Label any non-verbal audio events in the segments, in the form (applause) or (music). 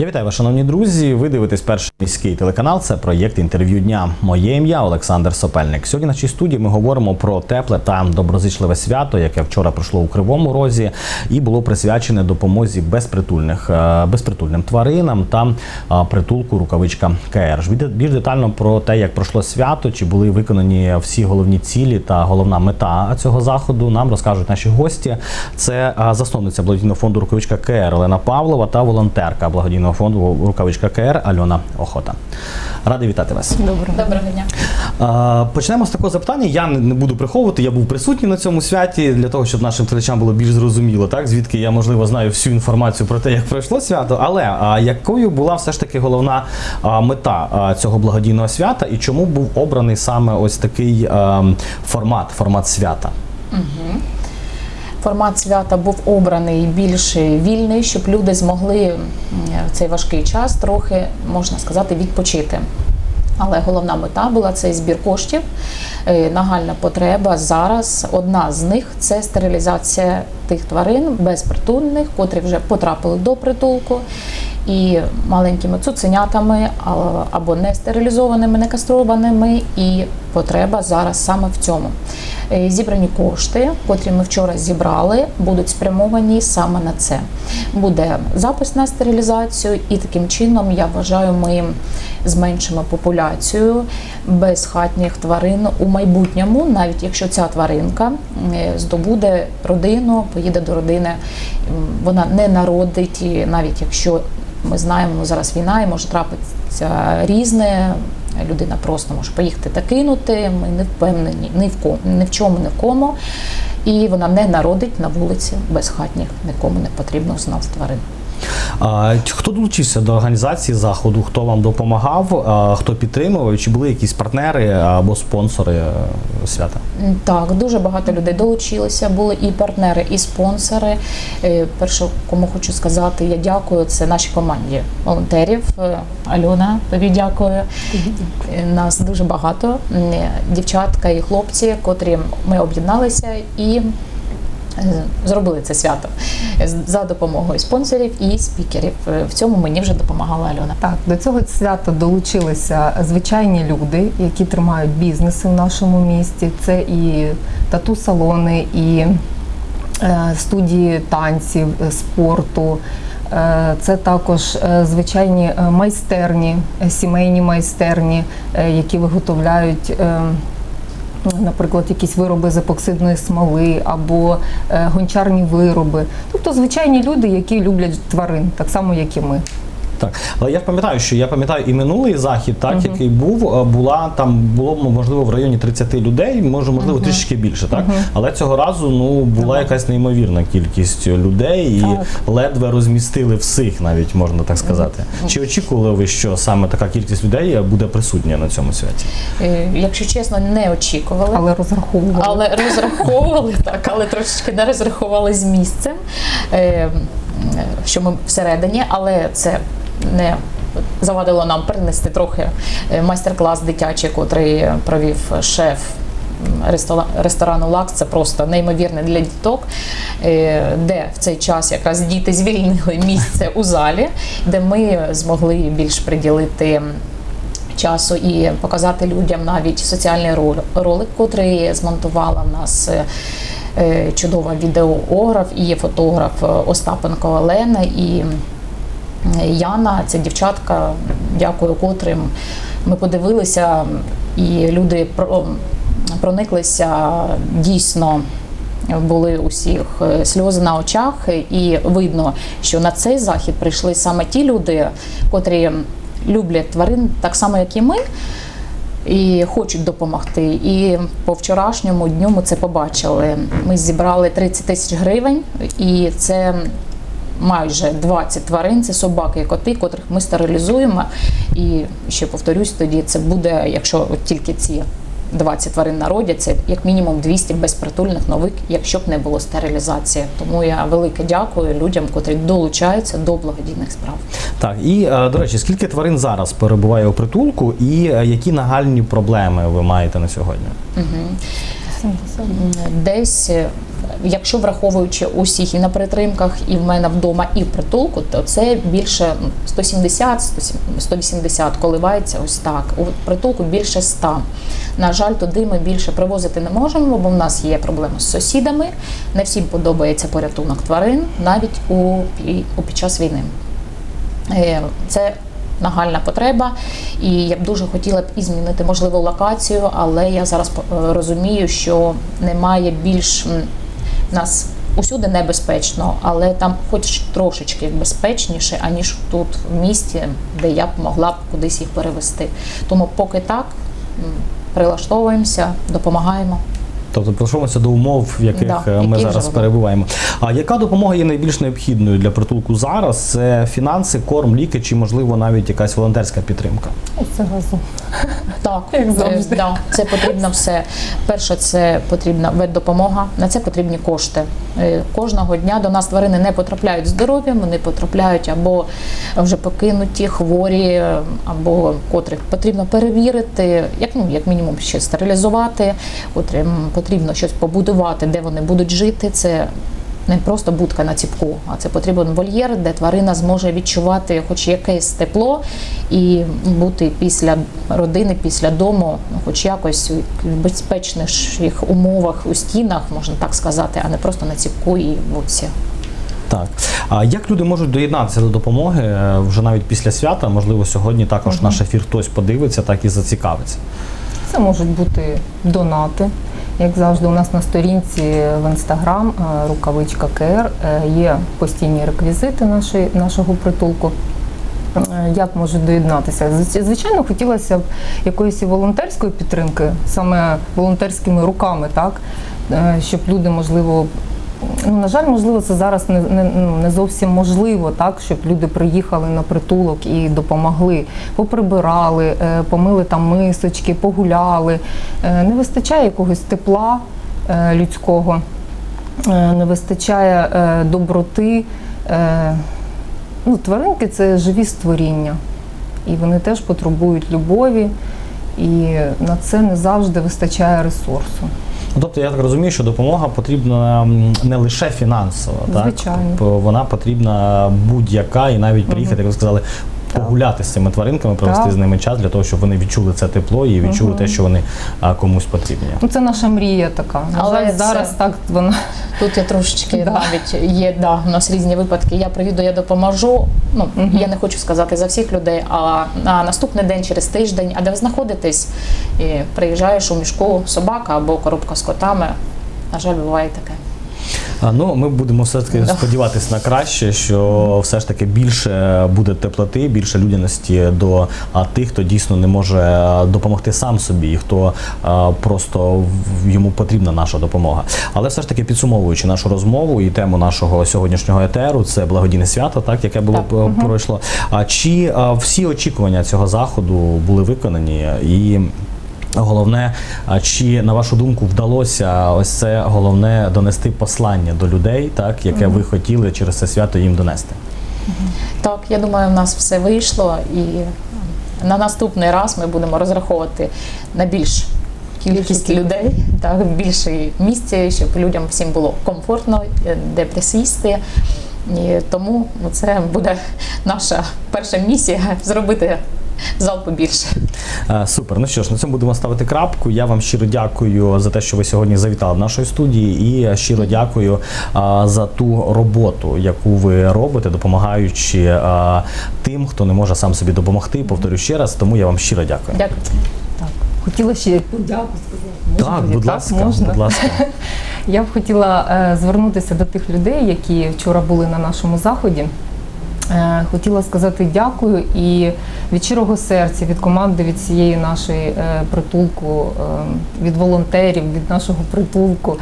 Я вітаю вас, шановні друзі. Ви дивитесь перший міський телеканал. Це проєкт інтерв'ю дня. Моє ім'я Олександр Сопельник. Сьогодні в нашій студії ми говоримо про тепле та доброзичливе свято, яке вчора пройшло у Кривому Розі, і було присвячене допомозі безпритульних е, безпритульним тваринам та е, притулку рукавичка КР. Більш детально про те, як пройшло свято, чи були виконані всі головні цілі та головна мета цього заходу, нам розкажуть наші гості. Це е, засновниця благодійного фонду Рукавичка КР Олена Павлова та волонтерка благодійного фонду Рукавичка КР Альона Охота. Радий вітати вас. Добре. Доброго дня. Почнемо з такого запитання. Я не буду приховувати. Я був присутній на цьому святі для того, щоб нашим телечам було більш зрозуміло, так звідки я можливо знаю всю інформацію про те, як пройшло свято. Але якою була все ж таки головна мета цього благодійного свята, і чому був обраний саме ось такий формат, формат свята? Формат свята був обраний більш вільний, щоб люди змогли в цей важкий час трохи, можна сказати, відпочити. Але головна мета була цей збір коштів. Е, Нагальна потреба зараз. Одна з них це стерилізація тих тварин безпритульних, котрі вже потрапили до притулку. І маленькими цуценятами або не стерилізованими, не кастрованими, і потреба зараз саме в цьому. Е, Зібрані кошти, котрі ми вчора зібрали, будуть спрямовані саме на це. Буде запис на стерилізацію, і таким чином я вважаю, ми зменшимо популяцію безхатніх тварин у майбутньому, навіть якщо ця тваринка е, здобуде родину, поїде до родини, вона не народить, навіть якщо ми знаємо, ну, зараз війна і може трапитися різне. Людина просто може поїхати та кинути. Ми не впевнені ні в кому, ні в чому, ні в кому. І вона не народить на вулиці безхатніх, нікому не потрібно знав тварин. А, хто долучився до організації заходу? Хто вам допомагав? Хто підтримував? Чи були якісь партнери або спонсори е, свята? Так, дуже багато людей долучилися. Були і партнери, і спонсори. Е, Перше, кому хочу сказати, я дякую. Це нашій команді волонтерів. Е, Альона, тобі дякую. Нас дуже багато. Дівчатка і хлопці, котрі ми об'єдналися і. Е, Зробили це свято за допомогою спонсорів і спікерів. Е, В цьому мені вже допомагала Альона. Так, до цього свята долучилися звичайні люди, які тримають бізнеси в нашому місті. Це і тату-салони, і е, студії танців, е, спорту. Е, Це також е, звичайні е, майстерні, е, сімейні майстерні, е, які виготовляють. Е, Наприклад, якісь вироби з епоксидної смоли або е, гончарні вироби, тобто звичайні люди, які люблять тварин, так само як і ми. Так, але я пам'ятаю, що я пам'ятаю і минулий захід, так який був, е, була там було можливо в районі 30 людей, може можливо трішки більше, так але цього разу ну була якась неймовірна кількість людей і Так. ледве розмістили всіх, навіть можна так сказати. Чи очікували ви, що саме така кількість людей буде присутня на цьому святі? Е, Якщо чесно, не очікували. Але розраховували. Але (laughs) розраховували так, але трошечки не розрахували з місцем, е, е, що ми всередині, але це не завадило нам перенести трохи е, майстер-клас дитячий, котрий провів шеф. Ресторану Лакс це просто неймовірне для діток, е, де в цей час якраз діти звільнили місце у залі, де ми змогли більш приділити часу і показати людям навіть соціальний рол- ролик, котрий змонтувала в нас е, е, чудова відеоограф і фотограф е, Остапенко Олена і е, Яна. Це дівчатка, дякую котрим. Ми подивилися, і люди прониклися дійсно. Були усіх е, сльози на очах, і видно, що на цей захід прийшли саме ті люди, котрі люблять тварин так само, як і ми, і хочуть допомогти. І по вчорашньому дню ми це побачили. Ми зібрали 30 тисяч гривень, і це майже 20 тварин, це собаки і коти, котрих ми стерилізуємо. І ще повторюсь, тоді це буде, якщо от тільки ці 20 тварин народяться, як мінімум 200 безпритульних нових, якщо б не було стерилізації. Тому я велике дякую людям, котрі долучаються до благодійних справ. Так, і е, до речі, скільки тварин зараз перебуває у притулку, і е, які нагальні проблеми ви маєте на сьогодні? Десь е, якщо враховуючи усіх і на перетримках, і в мене вдома, і в притулку, то це більше ну, 170, 180 коливається ось так. У притулку більше 100. На жаль, туди ми більше привозити не можемо, бо в нас є проблеми з сусідами. Не всім подобається порятунок тварин, навіть у, у під час війни. Е, Це нагальна потреба, і я б дуже хотіла б і змінити можливо локацію, але я зараз е, розумію, що немає більш нас. Усюди небезпечно, але там хоч трошечки безпечніше, аніж тут в місті, де я б могла б кудись їх перевести. Тому поки так прилаштовуємося, допомагаємо. Тобто прийшовся до умов, в яких Да, е, ми зараз живемо. перебуваємо. А яка допомога є найбільш необхідною для притулку зараз? Це фінанси, корм, ліки чи можливо навіть якась волонтерська підтримка? Це газу. Так, Як завжди. да, це потрібно все. Перше, це потрібна ветдопомога, на це потрібні кошти. Е, Кожного дня до нас тварини не потрапляють здоров'ям, вони потрапляють або вже покинуті, хворі, е, або котрих потрібно перевірити, як ну як мінімум ще стерилізувати, котрим потрібно щось побудувати, де вони будуть жити. Це не просто будка на ціпку, а це потрібен вольєр, де тварина зможе відчувати хоч якесь тепло і бути після родини, після дому, ну, хоч якось в безпечніших умовах у стінах, можна так сказати, а не просто на ціпку і вудці. Так. А як люди можуть доєднатися до допомоги е, вже навіть після свята? Можливо, сьогодні також наш ефір хтось подивиться, так і зацікавиться. Це можуть бути донати. Як завжди, у нас на сторінці в інстаграм е, рукавичка КР е, є постійні реквізити нашої, нашого притулку. Е, Як можуть доєднатися? Звичайно, хотілося б якоїсь волонтерської підтримки, саме волонтерськими руками, так? Щоб люди, можливо, ну, на жаль, можливо, це зараз не, не, ну, не зовсім можливо, так, щоб люди приїхали на притулок і допомогли, поприбирали, е, помили там мисочки, погуляли. Е, Не вистачає якогось тепла е, людського, не вистачає доброти. Ну, тваринки це живі створіння, і вони теж потребують любові, і на це не завжди вистачає ресурсу. Ну, Тобто я так розумію, що допомога потрібна не лише фінансова, Звичайно. так вона потрібна будь-яка, і навіть приїхати, як ви сказали, погуляти з цими тваринками, провести Так. з ними час для того, щоб вони відчули це тепло і відчули те, що вони а, комусь потрібні. Ну, це наша мрія така. На Але жаль, це- зараз так вона Тут я трошечки (laughs) Да. навіть є, да, у нас різні випадки. Я приїду, я допоможу. Ну я не хочу сказати за всіх людей, а на наступний день, через тиждень, а де ви знаходитесь, і приїжджаєш у мішку собака або коробка з котами. На жаль, буває таке. А, Ну, ми будемо все таки сподіватися на краще, що все ж таки більше буде теплоти, більше людяності до тих, хто дійсно не може допомогти сам собі, і хто просто йому потрібна наша допомога. Але все ж таки підсумовуючи нашу розмову і тему нашого сьогоднішнього етеру, це благодійне свято, так яке було Так. пройшло. А чи всі очікування цього заходу були виконані і? Головне, а чи на вашу думку вдалося ось це головне донести послання до людей, так яке ви хотіли через це свято їм донести? Так, я думаю, в нас все вийшло, і на наступний раз ми будемо розраховувати на більш кількість людей, так, більше місця, щоб людям всім було комфортно, е, де присісти. І тому це буде наша перша місія зробити зал побільше. Е, Супер. Ну що ж, на цьому будемо ставити крапку. Я вам щиро дякую за те, що ви сьогодні завітали в нашої студії, і щиро дякую за ту роботу, яку ви робите, допомагаючи тим, хто не може сам собі допомогти. Повторю ще раз, тому я вам щиро дякую. Дякую. так. Хотіла ще подяку сказати. Так, будь ласка, можна. будь ласка. (laughs) Я б хотіла е, звернутися до тих людей, які вчора були на нашому заході. Е, Хотіла сказати дякую і від щирого серця, від команди, від цієї нашої е, притулку, е, від волонтерів, від нашого притулку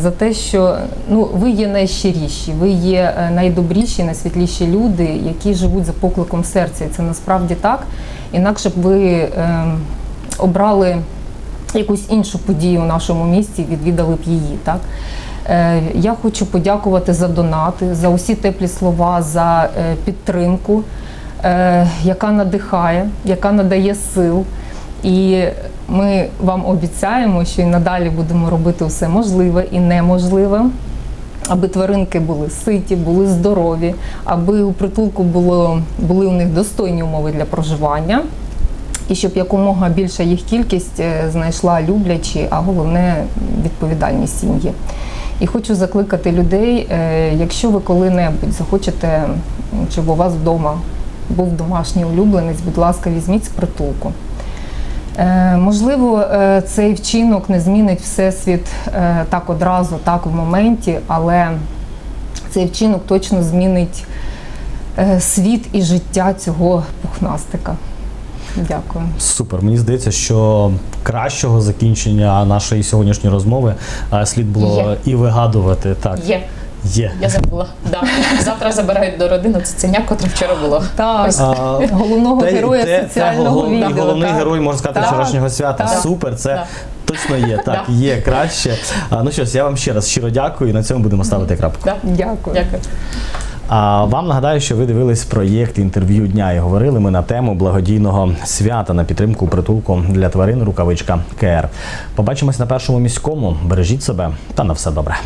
за те, що ну, ви є найщиріші, ви є найдобріші, найсвітліші люди, які живуть за покликом серця. І це насправді так. Інакше б ви е, обрали якусь іншу подію в нашому місті, відвідали б її. Так? Е, Я хочу подякувати за донати, за усі теплі слова, за е, підтримку, е, яка надихає, яка надає сил. І ми вам обіцяємо, що і надалі будемо робити все можливе і неможливе. Аби тваринки були ситі, були здорові, аби у притулку було, були у них достойні умови для проживання, і щоб якомога більша їх кількість знайшла люблячі, а головне відповідальні сім'ї. І хочу закликати людей, е, якщо ви коли-небудь захочете, щоб у вас вдома був домашній улюбленець, будь ласка, візьміть з притулку. Е, Можливо, е, цей вчинок не змінить всесвіт так одразу, так в моменті, але цей вчинок точно змінить світ і життя цього пухнастика. Дякую. Супер. Мені здається, що кращого закінчення нашої сьогоднішньої розмови е, слід було Є. і вигадувати. Так, Є, є. я забула. Да. Завтра забирають до родини цуценя, котре вчора було. Так, Ось. А, головного те- героя те- соціального головний, відділу. головний так. герой, можна сказати, Так. вчорашнього свята. Так. Супер, це Да. точно є. Так, Да. є краще. А, ну що ж, я вам ще раз щиро дякую. і На цьому будемо ставити крапку. Да. Дякую. Дякую. А вам нагадаю, що ви дивились проєкт інтерв'ю дня і говорили ми на тему благодійного свята на підтримку притулку для тварин рукавичка КР. Побачимось на першому міському. Бережіть себе та на все добре.